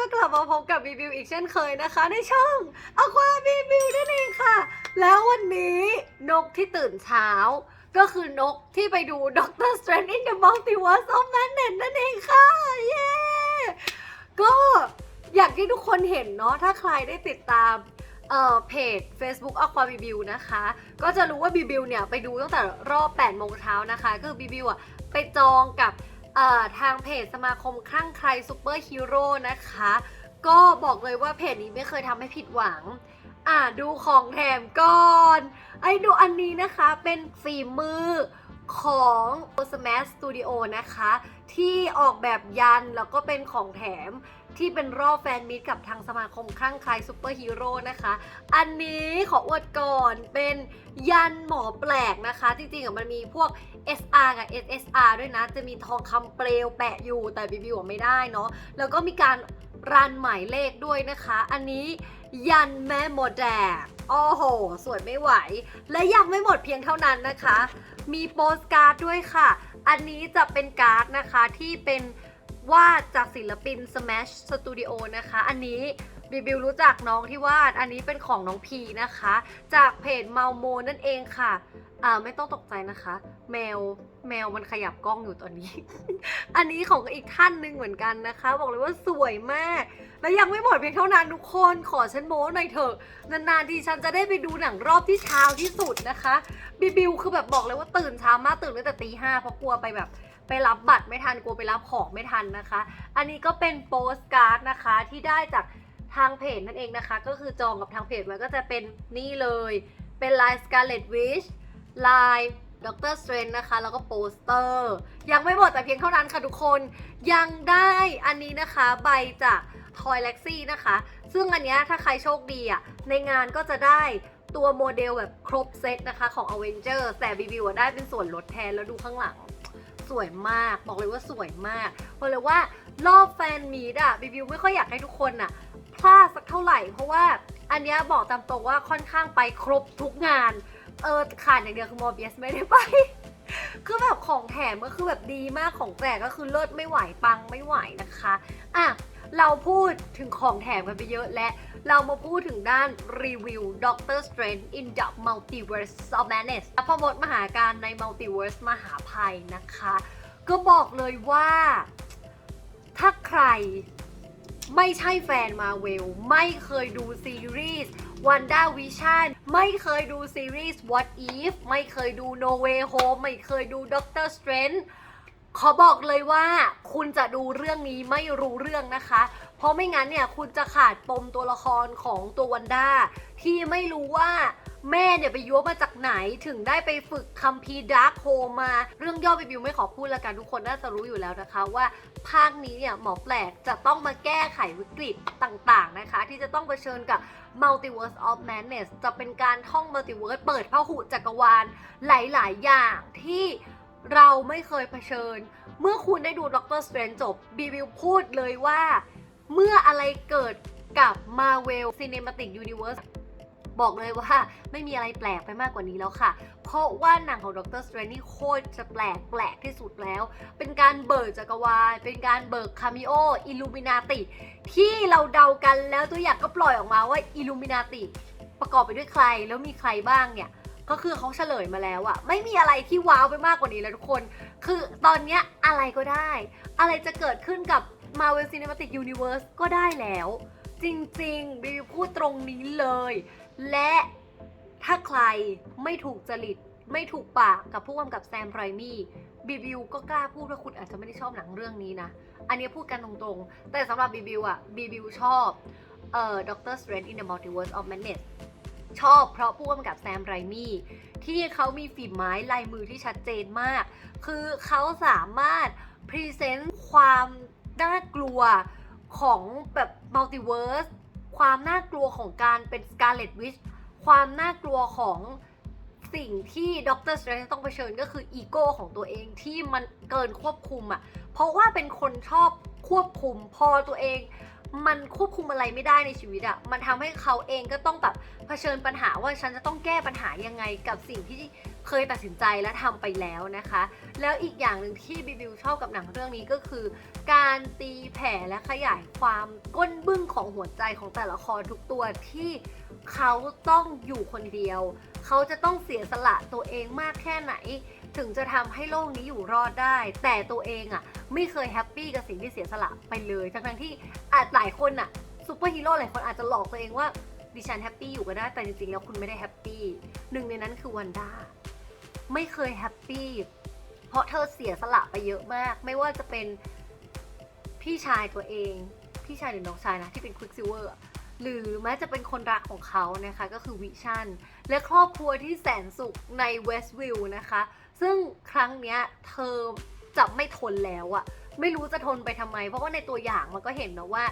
ก็กลับมาพบกับบีบิวอีกเช่นเคยนะคะ ในช่องอควาบีบิวนั่นเองค่ะ แล้ววันนี้นกที่ตื่นเช้า ก็คือนกที่ไปดู Doctor Strange in the Multiverse of Madness นั่นเองค่ะ เย้ ก็อย่างที่ทุกคนเห็นเนาะถ้าใครได้ติดตามเอ่อเพจ Facebook Aqua b i b i นะคะ ก็จะรู้ว่าบีบิวเนี่ย ไปดูตั้งแต่รอบ8โมงเช้านะคะก็คือบีบิวอะ ไปจองกับ ทางเพจสมาคมคลั่งใครซูเปอร์ฮีโร่นะคะ ก็บอกเลยว่าเพจนี้ไม่เคยทำให้ผิดหวัง อ่าดูของแถมก่อนไอ้ดูอันนี้นะคะเป็นฝีมือของ Smash Studio นะคะ ที่ออกแบบยันแล้วก็เป็นของแถม ที่เป็นรอบแฟนมิตกับทางสมาคมคลั่งใครซูเปอร์ฮีโร่นะคะ อันนี้ขออวดก่อนเป็นยันหมอแปลกนะคะ จริงๆอะมันมีพวก SR กับ SSR ด้วยนะ จะมีทองคำเปลวแปะอยู่แต่บีบิวไม่ได้เนาะแล้วก็มีการรันหมายเลขด้วยนะคะ อันนี้ยันแม่โมแดกโอ้โห สวยไม่ไหว และยังไม่หมดเพียงเท่านั้นนะคะ มีโปสการ์ดด้วยค่ะ อันนี้จะเป็นการ์ดนะคะที่เป็น วาดจากศิลปิน Smash Studio นะคะ อันนี้บิบิวรู้จักน้องที่วาด อันนี้เป็นของน้องพีนะคะ จากเพจเมาโมนั่นเองค่ะ อ่าไม่ต้องตกใจนะคะ แมวแมวมันขยับกล้องอยู่ตอนนี้ อันนี้ของอีกท่านหนึ่งเหมือนกันนะคะ บอกเลยว่าสวยมาก และยังไม่หมดเพียงเท่านั้นทุกคนขอฉันโม้หน่อยเถอะ นานๆทีฉันจะได้ไปดูหนังรอบที่เช้าที่สุดนะคะบิบิวคือแบบบอกเลยว่าตื่นเช้ามากตื่นตั้งแต่ตีห้าเพราะกลัวไปแบบ ไปรับบัตรไม่ทันกลัวไปรับของไม่ทันนะคะ อันนี้ก็เป็นโปสการ์ดนะคะที่ได้จากทางเพจนั่นเองนะคะ ก็คือจองกับทางเพจไว้ก็จะเป็นนี่เลย เป็นลาย Scarlet Witch ลายด็อกเตอร์สเตรนนะคะ แล้วก็โปสเตอร์ ยังไม่หมดแต่เพียงเท่านั้นค่ะทุกคนยังได้อันนี้นะคะใบจาก Toy l e x i นะคะ ซึ่งอันนี้ถ้าใครโชคดีอะในงานก็จะได้ตัวโมเดลแบบครบเซตนะคะของ a v e n g e r แต่บีบิวได้เป็นส่วนลดแทนแล้วดูข้างหลัง สวยมาก บอกเลยว่าสวยมากบอกเลยว่ารอบแฟนมีดอะบีบิวไม่ค่อยอยากให้ทุกคนอะพลาดสักเท่าไหร่ เพราะว่าอันเนี้ยบอกตามตรงว่าค่อนข้างไปครบทุกงาน เออขาดอย่างเดียวคือมอร์เบียสไม่ได้ไป คือแบบของแถมก็คือแบบดีมากของแปลกก็คือเลิศไม่ไหวปังไม่ไหวนะคะอะเราพูดถึงของแถมกันไปเยอะและ เรามาพูดถึงด้านรีวิว Doctor Strange in the Multiverse of Madness พบทมหาการใน Multiverse มหาภัยนะคะ ก็บอกเลยว่า ถ้าใครไม่ใช่แฟนมาเวล ไม่เคยดูซีรีส์ Wanda Vision ไม่เคยดูซีรีส์ What If ไม่เคยดู No Way Home ไม่เคยดู Doctor Strange ขอบอกเลยว่าคุณจะดูเรื่องนี้ไม่รู้เรื่องนะคะ เพราะไม่งั้นเนี่ยคุณจะขาดปมตัวละครของตัววันด้าที่ไม่รู้ว่าแม่เนี่ยไปยั่วมาจากไหนถึงได้ไปฝึกคัมภีร์ดาร์คโฮมา เรื่องย่อไปบิวไม่ขอพูดแล้วกันทุกคนน่าจะรู้อยู่แล้วนะคะว่าภาคนี้เนี่ยหมอแปลกจะต้องมาแก้ไขวิกฤตต่างๆนะคะ ที่จะต้องเผชิญกับ Multiverse of Madness จะเป็นการท่อง Multiverse เปิดพหุจักรวาลหลายๆ อย่างที่เราไม่เคยเผชิญ เมื่อคุณได้ดู Doctor Strange จบบิวพูดเลยว่า เมื่ออะไรเกิดกับ Marvel Cinematic Universe บอกเลยว่าไม่มีอะไรแปลกไปมากกว่านี้แล้วค่ะ เพราะว่าหนังของ Doctor Strange นี่โคตรจะแปลกแปลกที่สุดแล้ว เป็นการเบิกจักรวาล เป็นการเบิกคามิโออิลูมินาติ ที่เราเดากันแล้วตัวอย่างก็ปล่อยออกมาว่าอิลูมินาติ ประกอบไปด้วยใครแล้วมีใครบ้างเนี่ย ก็คือเขาเฉลยมาแล้วอะไม่มีอะไรที่ว้าวไปมากกว่านี้แล้วทุกคน คือตอนเนี้ยอะไรก็ได้ อะไรจะเกิดขึ้นกับ Marvel Cinematic Universe ก็ได้แล้ว จริงๆบิวพูดตรงนี้เลย และถ้าใครไม่ถูกจริต ไม่ถูกปากกับผู้กำกับแซมไรมี่บีบิวก็กล้าพูดว่าคุณอาจจะไม่ได้ชอบหนังเรื่องนี้นะ อันนี้พูดกันตรงๆ แต่สำหรับบีบิวอะบีบิวชอบเอ่อ Doctor Strange in the Multiverse of Madness ชอบเพราะผู้กำกับแซมไรมี่ที่เขามีฝีไม้ลายมือที่ชัดเจนมาก คือเขาสามารถพรีเซนต์ความ น่ากลัวของแบบมัลติเวิร์สความน่ากลัวของการเป็นสการเลตวิชความน่ากลัวของสิ่งที่ด็อกเตอร์สเตรนต้องเผชิญก็คืออีโก้ของตัวเองที่มันเกินควบคุมอะ่ะ เพราะว่าเป็นคนชอบควบคุมพอตัวเอง มันควบคุมอะไรไม่ได้ในชีวิตอะ่ะมันทำให้เขาเองก็ต้องแบบเผชิญปัญหาว่าฉันจะต้องแก้ปัญหายังไงกับสิ่งที่เคยตัดสินใจและทำไปแล้วนะคะ แล้วอีกอย่างหนึ่งที่บิบิวชอบกับหนังเรื่องนี้ก็คือ การตีแผ่และขยายความก้นบึ้งของหัวใจของแต่ละครทุกตัวที่เขาต้องอยู่คนเดียว เขาจะต้องเสียสละตัวเองมากแค่ไหน ถึงจะทำให้โลกนี้อยู่รอดได้ แต่ตัวเองอะ่ะไม่เคยแฮปปี้กับสิ่งที่เสียสละไปเลย ทั้งๆที่อาจหลายคนอะ่ะซูเปอร์ฮีโร่หลายคนอาจจะหลอกตัวเองว่าดิฉันแฮปปี้อยู่ก็ได้แต่จริงๆแล้วคุณไม่ได้แฮปปี้หนึ่งในนั้นคือวันด้าไม่เคยแฮปปี้เพราะเธอเสียสละไปเยอะมาก ไม่ว่าจะเป็นพี่ชายตัวเอง พี่ชายหรือน้องชายนะที่เป็นควิกซิเวอร์หรือแม้จะเป็นคนรักของเขานะคะก็คือวิชั่นและครอบครัวที่แสนสุขในเวสต์วิลล์นะคะ ซึ่งครั้งเนี้ยเธอจะไม่ทนแล้วอะไม่รู้จะทนไปทำไม เพราะว่าในตัวอย่างมันก็เห็นนะว่า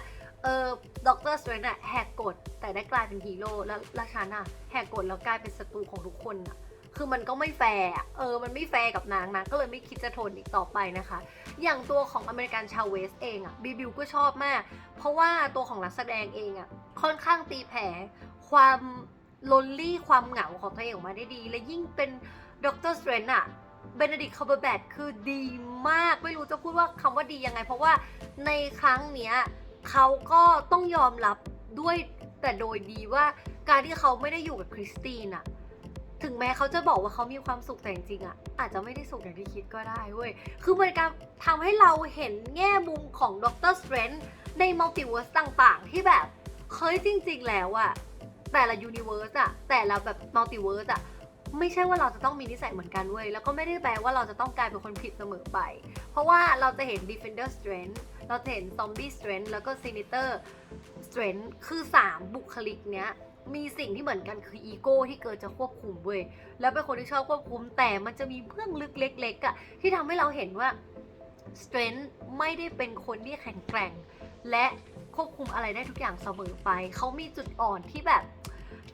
เออด็อกเตอร์สเตรนอะแหกกฎแต่ได้กลายเป็นฮีโร่แล้วราชาน่ะแหกกฎแล้วกลายเป็นศัตรูของทุกคนอะคือมันก็ไม่แฟร์เออ มันไม่แฟร์กับนางนะ ก็เลยไม่คิดจะทนอีกต่อไปนะคะ อย่างตัวของอเมริกันชาวเวสเองอะบีบิวก็ชอบมาก เพราะว่าตัวของนักแสดงเองอะค่อนข้างตีแผ่ความลนลี่ความเหงาของตัวเองออกมาได้ดี และยิ่งเป็น ด็อกเตอร์สเตรนอะเบนเดดิกคัมเบอร์แบทคือดีมาก ไม่รู้จะพูดว่าคำว่าดียังไง เพราะว่าในครั้งเนี้ยเขาก็ต้องยอมรับด้วยแต่โดยดีว่าการที่เขาไม่ได้อยู่กับคริสตินอะถึงแม้เขาจะบอกว่าเขามีความสุขแต่จริงๆอะอาจจะไม่ได้สุขอย่างที่คิดก็ได้เว้ย คือมันการทำให้เราเห็นแง่มุมของด็อกเตอร์สเตรนในมัลติเวิร์สต่างๆ ที่แบบเฮ้ยจริง ๆ แล้วอะแต่ละยูนิเวิร์สอะแต่ละแบบมัลติเวิร์สอะ ไม่ใช่ว่าเราจะต้องมีนิสัยเหมือนกันเว้ย แล้วก็ไม่ได้แปลว่าเราจะต้องกลายเป็นคนผิดเสมอไป เพราะว่าเราจะเห็น Defender Strength เราจะเห็น Zombie Strength แล้วก็ Senator Strength คือ 3 บุคลิกเนี้ยมีสิ่งที่เหมือนกันคืออีโก้ที่เกิดจะควบคุมเว้ย แล้วเป็นคนที่ชอบควบคุม แต่มันจะมีเบื้องลึกเล็กๆอะที่ทำให้เราเห็นว่า Strength ไม่ได้เป็นคนที่แข็งแกร่ง และควบคุมอะไรได้ทุกอย่างเสมอไป เขามีจุดอ่อนที่แบบ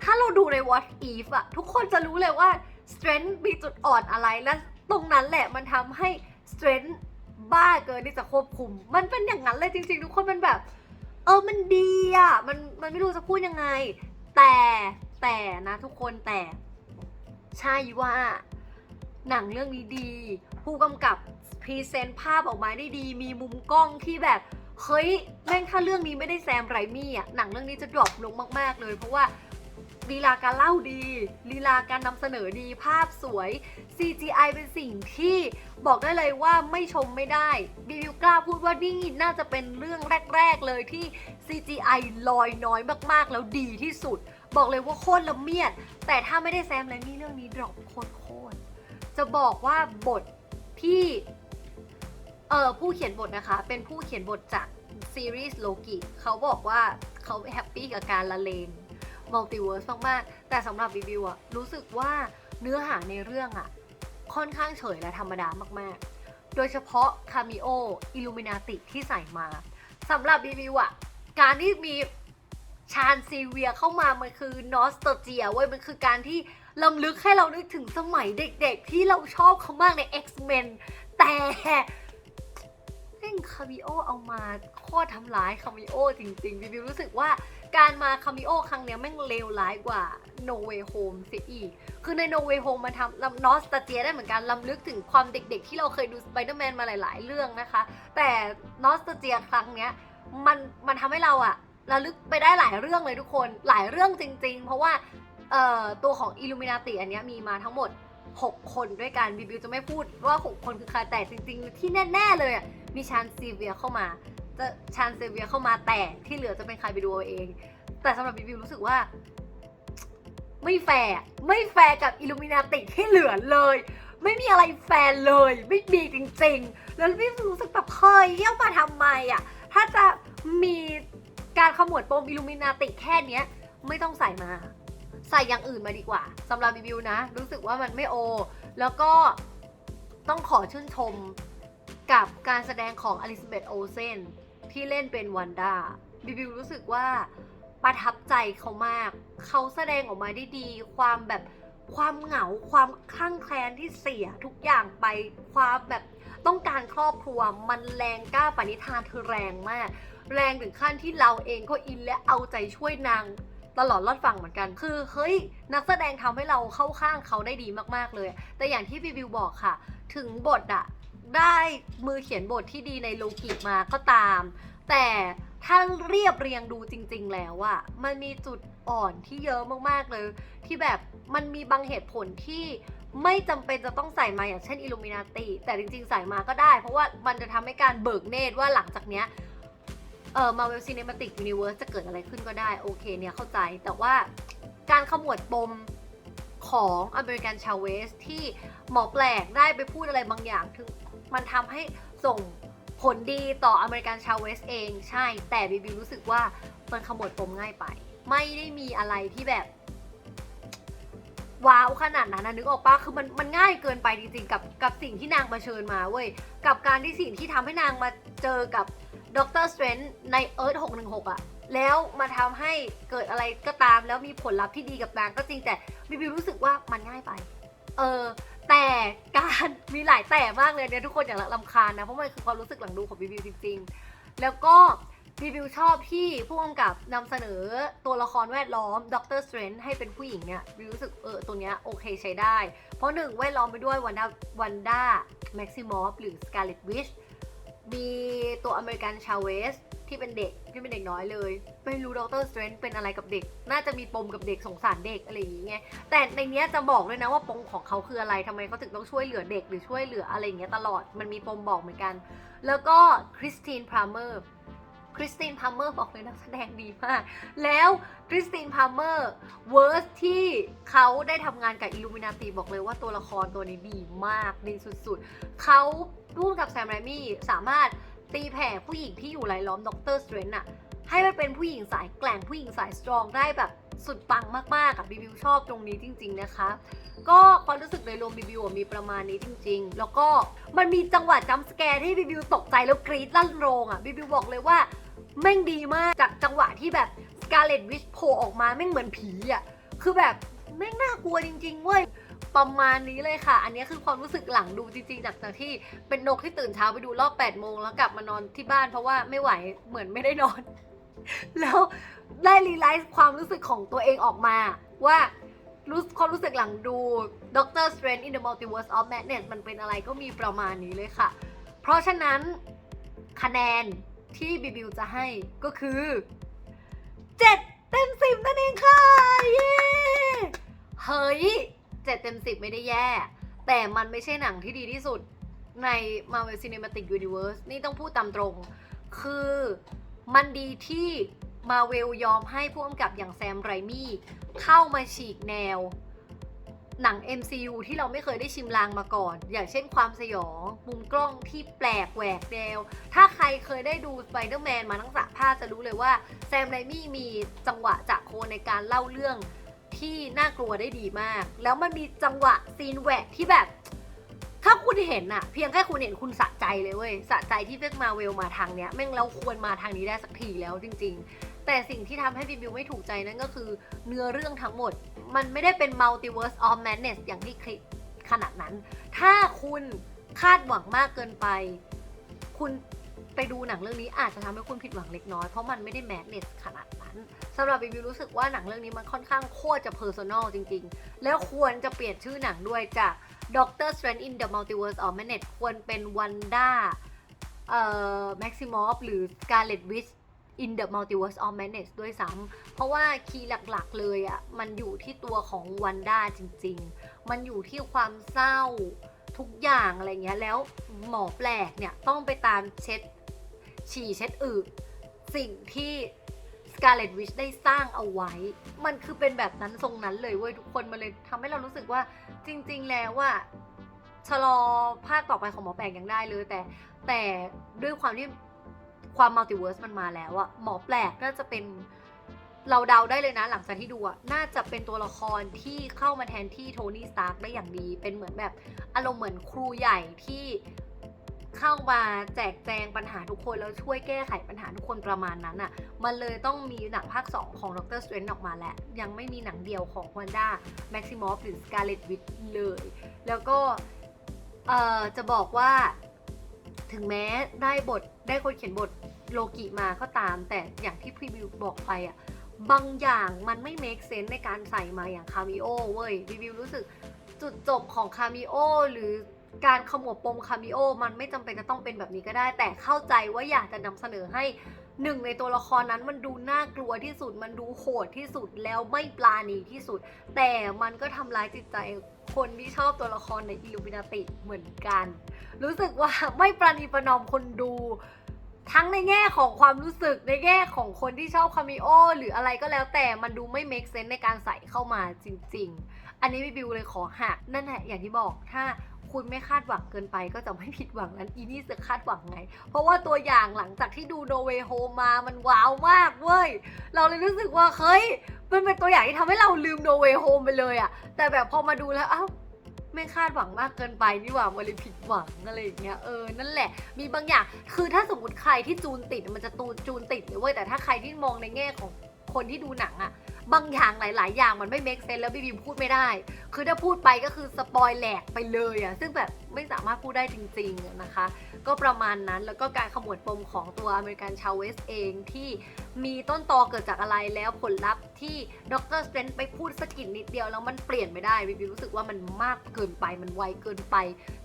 ถ้าเราดูใน What If อะทุกคนจะรู้เลยว่า Strength มีจุดอ่อนอะไร และตรงนั้นแหละมันทำให้ Strength บ้าเกินที่จะควบคุม มันเป็นอย่างนั้นเลยจริงๆ ทุกคนมันแบบ เออมันดีอะมันมันไม่รู้จะพูดยังไง แต่แต่นะทุกคนแต่ ใช่ว่า หนังเรื่องนี้ดี ผู้กำกับพรีเซนต์ภาพออกมาได้ดี มีมุมกล้องที่แบบเฮ้ยแม่งถ้าเรื่องนี้ไม่ได้แซมไรมี่อะหนังเรื่องนี้จะดรอปลงมาก ๆ เลย เพราะว่า ลีลาการเล่าดีลีลาการนำเสนอดีภาพสวย CGI เป็นสิ่งที่บอกได้เลยว่าไม่ชมไม่ได้บิวิวกล้าพูดว่านี่น่าจะเป็นเรื่องแรก ๆ เลยที่ CGI ลอยน้อยมากๆ แล้วดีที่สุด บอกเลยว่าโคตรละเมียด แต่ถ้าไม่ได้แซมไรมี่เรื่องนี้ดรอปโคตรจะบอกว่าบทที่เออผู้เขียนบทนะคะ เป็นผู้เขียนบทจากซีรีส์โลกิเขาบอกว่าเขาแฮปปี้กับการละเลง มัลติเวิร์สมากๆ แต่สำหรับรีวิวอะรู้สึกว่าเนื้อหาในเรื่องอะค่อนข้างเฉยและธรรมดามากๆ โดยเฉพาะคามิโออิลูมินาติที่ใส่มาสำหรับรีวิวอะการที่มีชานซีเวียเข้ามามันคือนอสตเจียเว้ยมันคือการที่ลำลึกให้เรานึกถึงสมัยเด็กๆ ที่เราชอบเขามากใน X-Men แต่แม่งคามิโอเอามาโคตรทำร้ายคามิโอจริงๆรีวิวรู้สึกว่า การมาคามิโอครั้งเนี้ยแม่งเลวร้ายกว่า No Way Home เสียอีก คือใน No Way Home มันทำลำนอสตาเจียได้เหมือนกันลำลึกถึงความเด็กๆ ที่เราเคยดู Spider-Man มาหลายๆ เรื่องนะคะ แต่นอสตาเจียครั้งเนี้ยมันมันทำให้เราอะระลึกไปได้หลายเรื่องเลยทุกคนหลายเรื่องจริง ๆ เพราะว่าเอ่อตัวของ Illuminati อันนี้มีมาทั้งหมด 6 คนด้วยกันบิบิวจะไม่พูดว่า 6 คนคือใครแต่จริง ๆ ที่แน่ ๆ เลยอะมีชานซีเวียเข้ามา จะชานซีเวียเข้ามาแต่ที่เหลือจะเป็นใครไปดูเอาเอง แต่สำหรับบิบิวรู้สึกว่า ไม่แฟร์ไม่แฟร์กับอิลูมินาติที่เหลือเลย ไม่มีอะไรแฟร์เลย ไม่มีจริง ๆ แล้วพี่รู้สึกแบบเฮ้ยเอามาทำไมอะถ้าจะมีการขมวดปมอิลูมินาติแค่เนี้ย ไม่ต้องใส่มา ใส่อย่างอื่นมาดีกว่าสำหรับบิบิวนะ รู้สึกว่ามันไม่โอ แล้วก็ต้องขอชื่นชมกับการแสดงของอลิซาเบธโอเซน ที่เล่นเป็นวันด้าบิบิวรู้สึกว่าประทับใจเขามาก เขาแสดงออกมาได้ดี ความแบบความเหงา ความคลั่งแคลนที่เสียทุกอย่างไป ความแบบต้องการครอบครัว มันแรงกล้าปณิธานเธอแรงมาก แรงถึงขั้นที่เราเองก็อินและเอาใจช่วยนางตลอดรอดฟังเหมือนกัน คือเฮ้ยนักแสดงทำให้เราเข้าข้างเขาได้ดีมากๆเลย แต่อย่างที่บิวบิวบอกค่ะ ถึงบทอะ ได้มือเขียนบทที่ดีในโลกิมาก็ตาม แต่ถ้าเรียบเรียงดูจริง ๆ แล้วอะมันมีจุดอ่อนที่เยอะมากๆเลย ที่แบบมันมีบางเหตุผลที่ไม่จำเป็นจะต้องใส่มาอย่างเช่นอิลูมินาติแต่จริง ๆ ใส่มาก็ได้ เพราะว่ามันจะทำให้การเบิกเนตรว่าหลังจากเนี้ยเออมาเวลซีเนมาติกยูนิเวิร์สจะเกิดอะไรขึ้นก็ได้ โอเคเนี่ยเข้าใจแต่ว่าการขมวดปมของอเมริกันชาเวสที่หมอแปลกได้ไปพูดอะไรบางอย่างถึง มันทำให้ส่งผลดีต่ออเมริกันชาวเวสเองใช่ แต่บีบีรู้สึกว่ามันขมวดปมง่ายไป ไม่ได้มีอะไรที่แบบว้าวขนาดนั้นนะนึกออกปะคือมันมันง่ายเกินไปจริงๆกับกับสิ่งที่นางมาเชิญมาเว้ยกับการที่สิ่งที่ทำให้นางมาเจอกับด็อกเตอร์สเตรนในเอิร์ธ616อะแล้วมาทำให้เกิดอะไรก็ตามแล้วมีผลลัพธ์ที่ดีกับนางก็จริงแต่บิบิวรู้สึกว่ามันง่ายไป เออ แต่การมีหลายแต่มากเลยเนี่ยทุกคนอย่าละลำคาญนะ เพราะมันคือความรู้สึกหลังดูของบิบิวจริง ๆ แล้วก็รีวิวชอบที่ผู้กำกับนำเสนอตัวละครแวดล้อมด็อกเตอร์สเตรนให้เป็นผู้หญิงเนี่ยรีวิวรู้สึกเออตัวเนี้ยโอเคใช้ได้ เพราะหนึ่งแวดล้อมไปด้วยวันด้าวันด้าแม็กซิมอฟหรือสกาเลตวิชมีตัวอเมริกันชาเวส ที่เป็นเด็กที่เป็นเด็กน้อยเลยไม่รู้ด็อกเตอร์สเตรนเป็นอะไรกับเด็ก น่าจะมีปมกับเด็กสงสารเด็กอะไรอย่างเงี้ยแต่ในเนี้ยจะบอกเลยนะว่าปมของเขาคืออะไรทำไมเขาถึงต้องช่วยเหลือเด็กหรือช่วยเหลืออะไรอย่างเงี้ยตลอดมันมีปมบอกเหมือนกัน แล้วก็คริสตินพาร์เมอร์คริสตินพาร์เมอร์บอกเลยนักแสดงดีมาก แล้วคริสตินพาร์เมอร์เวิร์สที่เขาได้ทำงานกับอิลูมินาตีบอกเลยว่าตัวละครตัวนี้ดีมากดีสุดๆ เขาร่วมกับแซมไรมี่สามารถ ตีแผ่ผู้หญิงที่อยู่รายล้อมด็อกเตอร์สเตรนอะให้มันเป็นผู้หญิงสายแกล่งผู้หญิงสายสตรองได้แบบสุดปังมากๆอะบิบิวชอบตรงนี้จริง ๆนะคะ ก็ความรู้สึกโดยรวมบิบิวมีประมาณนี้จริง ๆ แล้วก็มันมีจังหวะจัมสแกร์ที่บิบิวตกใจแล้วกรี๊ดลั่นโรงอะบิบิวบอกเลยว่าแม่งดีมากจากจังหวะที่แบบสกาเลตวิชโผล่ออกมาแม่งเหมือนผีอะคือแบบแม่งน่ากลัวจริงๆเว้ย ประมาณนี้เลยค่ะ อันนี้คือความรู้สึกหลังดูจริงๆจากจากที่เป็นนกที่ตื่นเช้าไปดูรอบ8โมงแล้วกลับมานอนที่บ้านเพราะว่าไม่ไหวเหมือนไม่ได้นอน แล้วได้รีไลซ์ความรู้สึกของตัวเองออกมาว่ารู้ความรู้สึกหลังดู Doctor Strange in the Multiverse of Madness มันเป็นอะไรก็มีประมาณนี้เลยค่ะ เพราะฉะนั้นคะแนนที่บิบิวจะให้ก็คือ 7 เต็ม 10 นั่นเองค่ะ เย้ เฮ้ย 7เต็ม10ไม่ได้แย่ แต่มันไม่ใช่หนังที่ดีที่สุดใน Marvel Cinematic Universe นี่ต้องพูดตามตรง คือมันดีที่มาเวลยอมให้ผู้กำกับอย่างแซมไรมี่เข้ามาฉีกแนว หนัง MCU ที่เราไม่เคยได้ชิมลางมาก่อน อย่างเช่นความสยอง มุมกล้องที่แปลกแหวกแนว ถ้าใครเคยได้ดู Spider-Man มาทั้งสามภาจะรู้เลยว่า แซมไรมี่มีจังหวะจากโคในการเล่าเรื่อง ที่น่ากลัวได้ดีมาก แล้วมันมีจังหวะซีนแหวกที่แบบ ถ้าคุณเห็นอะเพียงแค่คุณเห็นคุณสะใจเลยเว้ยสะใจที่เพ็กมาเวลมาทางเนี้ยแม่งเราควรมาทางนี้ได้สักทีแล้วจริง ๆ แต่สิ่งที่ทำให้บิวไม่ถูกใจนั่นก็คือเนื้อเรื่องทั้งหมด มันไม่ได้เป็น multiverse of madness อย่างที่คลิปขนาดนั้น ถ้าคุณคาดหวังมากเกินไป คุณไปดูหนังเรื่องนี้อาจจะทำให้คุณผิดหวังเล็กน้อย เพราะมันไม่ได้ madness ขนาดนั้น สำหรับบิวรู้สึกว่าหนังเรื่องนี้มันค่อนข้างโคตรจะ personal จริงๆ แล้วควรจะเปลี่ยนชื่อหนังด้วยจาก Doctor Strange in the Multiverse of Madness ควรเป็น Wanda เอ่อ Maximoff หรือ Scarlet Witch in the Multiverse of Madness ด้วยซ้ำเพราะว่าคีย์หลักๆเลยอะ่ะ มันอยู่ที่ตัวของวันด้าจริงๆ มันอยู่ที่ความเศร้าทุกอย่างอะไรเงี้ย แล้วหมอแปลกเนี่ย ต้องไปตามเช็ด ฉี่เช็ดอึสิ่งที่ Scarlet Witch ได้สร้างเอาไว้ มันคือเป็นแบบนั้นทรงนั้นเลยเว้ยทุกคนมันเลยทำให้เรารู้สึกว่าจริง ๆ แล้วว่าชะลอภาคต่อไปของหมอแปลกยังได้เลย แต่แต่ด้วยความที่ความมัลติเวิร์สมันมาแล้วอะหมอแปลกน่าจะเป็นเราเดาได้เลยนะ หลังจากที่ดูอะน่าจะเป็นตัวละครที่เข้ามาแทนที่โทนี่สตาร์กได้อย่างดี เป็นเหมือนแบบอารมณ์เหมือนครูใหญ่ที่ เข้ามาแจกแจงปัญหาทุกคน แล้วช่วยแก้ไขปัญหาทุกคนประมาณนั้นอะมันเลยต้องมีหนังภาค 2 ของดรสเตรนออกมาแล้ว ยังไม่มีหนังเดียวของวันด้าแม็กซิมอฟหรือสกาเลตวิทเลย แล้วก็เอ่อจะบอกว่าถึงแม้ได้บทได้คนเขียนบทโลกิมาก็ตาม แต่อย่างที่พรีวิวบอกไปอะบางอย่างมันไม่ make sense ในการใส่มาอย่างคา m ิโอเว้ยรีวิวรู้สึกจุดจบของคา m ิโอหรือ การขมวดปมคา m ิโอมันไม่จำเป็นจะต้องเป็นแบบนี้ก็ได้ แต่เข้าใจว่าอยากจะนำเสนอให้หนึ่งในตัวละครนั้นมันดูน่ากลัวที่สุด มันดูโหดที่สุดแล้วไม่ปลาณีที่สุด แต่มันก็ทำร้ายจิตใจคนที่ชอบตัวละครในอิลูมินาติเหมือนกัน รู้สึกว่าไม่ประนีประนอมคนดู ทั้งในแง่ของความรู้สึกในแง่ของคนที่ชอบคามิโอหรืออะไรก็แล้วแต่มันดูไม่ make sense ในการใส่เข้ามาจริง ๆ อันนี้พี่บิวเลยขอหักนั่นแหละอย่างที่บอกถ้า คุณไม่คาดหวังเกินไปก็จะไม่ผิดหวังนั้นอีนี่จะคาดหวังไง เพราะว่าตัวอย่างหลังจากที่ดูโนเวโฮมามันว้าวมากเว้ย เราเลยรู้สึกว่าเฮ้ยมันเป็นตัวอย่างที่ทำให้เราลืมโนเวโฮมไปเลยอะแต่แบบพอมาดูแล้วอ้าวไม่คาดหวังมากเกินไปนี่หว่ามันเลยผิดหวังอะไรอย่างเงี้ยเออนั่นแหละ มีบางอย่างคือถ้าสมมติใครที่จูนติดมันจะตูนจูนติดเลยเว้ยแต่ถ้าใครที่มองในแง่ของคนที่ดูหนังอะ บางอย่างหลาย ๆ อย่างมันไม่ make sense แล้วพี่บีมพูดไม่ได้ คือถ้าพูดไปก็คือสปอยแหลกไปเลยอะซึ่งแบบไม่สามารถพูดได้จริง ๆ นะคะ ก็ประมาณนั้นแล้วก็การขมวดปมของตัวอเมริกันชาวเวสเองที่มีต้นตอเกิดจากอะไรแล้วผลลัพธ์ที่ดรสเตนไปพูดสกกินนิดเดียวแล้วมันเปลี่ยนไม่ได้วิวรู้สึกว่ามันมากเกินไปมันไวเกินไป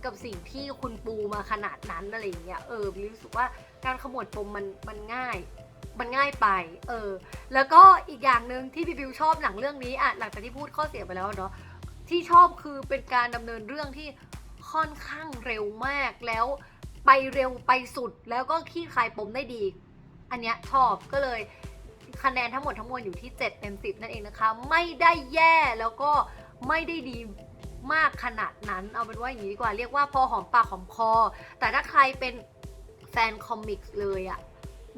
กับสิ่งที่คุณปูมาขนาดนั้นอะไรอย่างเงี้ยเออวิรู้สึกว่าการขมวดปมมันมันง่าย มันง่ายไป เออ แล้วก็อีกอย่างหนึ่งที่บิวชอบหนังเรื่องนี้อะหลังจากที่พูดข้อเสียไปแล้วเนาะที่ชอบคือเป็นการดำเนินเรื่องที่ค่อนข้างเร็วมากแล้วไปเร็วไปสุดแล้วก็ขี้คายปมได้ดี อันเนี้ยชอบก็เลยคะแนนทั้งหมดทั้งมวลอยู่ที่7เต็ม10 นั่นเองนะคะ ไม่ได้แย่แล้วก็ไม่ได้ดีมากขนาดนั้น เอาเป็นว่าอย่างนี้ดีกว่าเรียกว่าพอหอมปากหอมคอ แต่ถ้าใครเป็นแฟนคอมิกส์เลยอะ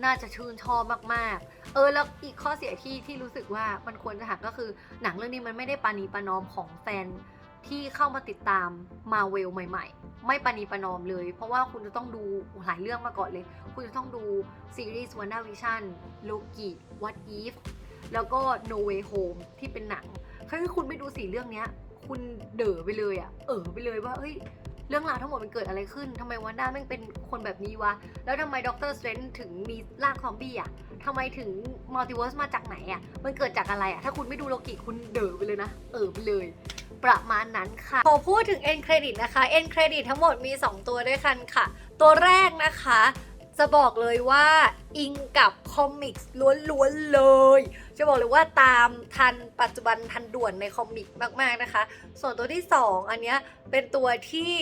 น่าจะชื่นชอบมากๆ เออแล้วอีกข้อเสียที่ที่รู้สึกว่ามันควรจะหักก็คือ หนังเรื่องนี้มันไม่ได้ปานีประนอมของแฟนที่เข้ามาติดตามมาเวลใหม่ ๆ ไม่ปณีประนอมเลย เพราะว่าคุณจะต้องดูหลายเรื่องมาก่อนเลย คุณจะต้องดูซีรีส์วันนาวิชั่นโลกิวัตอีฟแล้วก็ No Way Home ที่เป็นหนังคือคุณไม่ดูสี่เรื่องนี้ คุณเด๋อไปเลยอะเออไปเลยว่าเฮ้ย รื่องราวทั้งหมดมันเกิดอะไรขึ้นทำไมวันด้าแม่งเป็นคนแบบนี้วะ แล้วทำไมด็อกเตอร์สเตรนถึงมีร่างซอมบี้อะทำไมถึงมัลติเวิร์สมาจากไหนอะ มันเกิดจากอะไรอะ ถ้าคุณไม่ดูโลกิคุณเด๋อไปเลยนะ เออไปเลยประมาณนั้นค่ะ พอพูดถึงเอ็นเครดิตนะคะ เอ็นเครดิตทั้งหมดมี 2 ตัวด้วยกันค่ะ ตัวแรกนะคะ จะบอกเลยว่าอิงกับคอมิกส์ล้วนๆเลย จะบอกเลยว่าตามทันปัจจุบันทันด่วนในคอมิกมากๆนะคะ ส่วนตัวที่ 2 อันเนี้ยเป็นตัวที่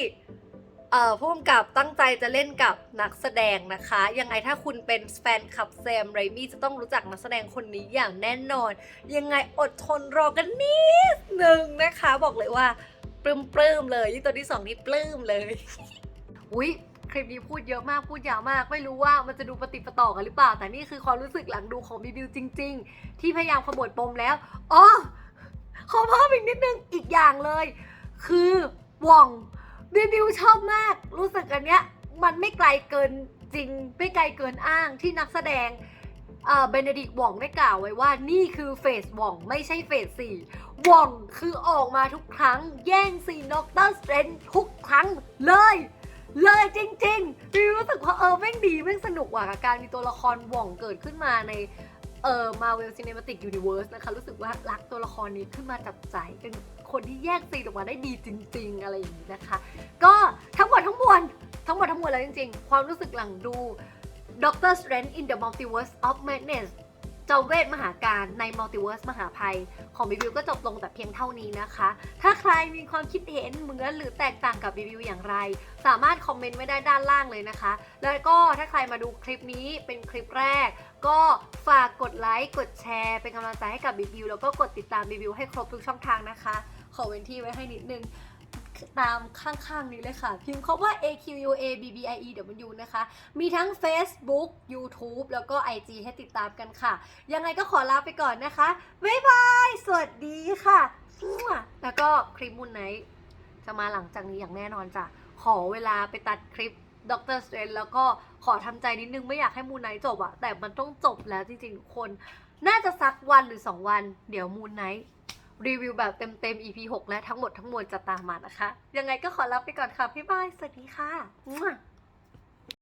เอ่อผู้กำกับตั้งใจจะเล่นกับนักแสดงนะคะ ยังไงถ้าคุณเป็นแฟนคลับแซมไรมี่จะต้องรู้จักนักแสดงคนนี้อย่างแน่นอน ยังไงอดทนรอกันนิดหนึ่งนะคะ บอกเลยว่าปลื้มๆเลยยิ่ตัวที่สองนี่ปลื้มเลยอุ๊ย คลิปนี้พูดเยอะมากพูดยาวมาก ไม่รู้ว่ามันจะดูปฏิปต่อกันหรือเปล่า แต่นี่คือความรู้สึกหลังดูของบีบิวจริง ๆ ที่พยายามขมวดปมแล้วอ๋อขอเพิ่มอีกนิดนึงอีกอย่างเลย คือว่องบีบิวชอบมาก รู้สึกอันเนี้ยมันไม่ไกลเกินจริง ไม่ไกลเกินอ้างที่นักแสดงเบนเดดิกหว่องได้กล่าวไว้ว่านี่คือเฟสหว่องไม่ใช่เฟสสี่หว่องคือออกมาทุกครั้ง แย่งซีนด็อกเตอร์สเตรนทุกครั้งเลย เลยจริงๆรู้สึกว่าเออแม่งดีแม่งสนุกว่ะกับการมีตัวละครหว่องเกิดขึ้นมาในเอ่อมาเวลซีเนมาติกยูนิเวิร์สนะคะ รู้สึกว่ารักตัวละครนี้ขึ้นมาจับใจเป็นคนที่แยกซีนออกมาได้ดีจริง ๆ อะไรอย่างนี้นะคะ ก็ทั้งหมดทั้งมวลทั้งหมดทั้งมวลแล้วจริง ๆ ความรู้สึกหลังดู Doctor Strange in the Multiverse of Madness เจ้าเวทมหาการใน Multiverse มหาภัย ของรีวิวก็จบลงแต่เพียงเท่านี้นะคะ ถ้าใครมีความคิดเห็นเหมือนหรือแตกต่างกับรีวิวอย่างไร สามารถคอมเมนต์ไว้ได้ด้านล่างเลยนะคะ แล้วก็ถ้าใครมาดูคลิปนี้เป็นคลิปแรก ก็ฝากกดไลค์กดแชร์ เป็นกำลังใจให้กับรีวิวแล้วก็กดติดตามรีวิวให้ครบทุกช่องทางนะคะ ขอเว้นที่ไว้ให้นิดนึง ตามข้างๆนี้เลยค่ะ พิมพ์คำว่า A Q U A B B I E W นะคะ มีทั้ง Facebook YouTube แล้วก็ IG ให้ติดตามกันค่ะ ยังไงก็ขอลาไปก่อนนะคะ บ๊ายบาย สวัสดีค่ะ แล้วก็คลิปมูนไนท์จะมาหลังจากนี้อย่างแน่นอนจ้ะ ขอเวลาไปตัดคลิปด็อกเตอร์สเตรนแล้วก็ขอทำใจนิดนึงไม่อยากให้มูนไนท์จบอะแต่มันต้องจบแล้วจริงๆทุกคน น่าจะสักวันหรือ 2 วัน เดี๋ยวมูนไนท์ รีวิวแบบเต็มๆ EP 6 และทั้งหมดทั้งมวลจะตามมานะคะ ยังไงก็ขอลาไปก่อนค่ะพี่บาย สวัสดีค่ะ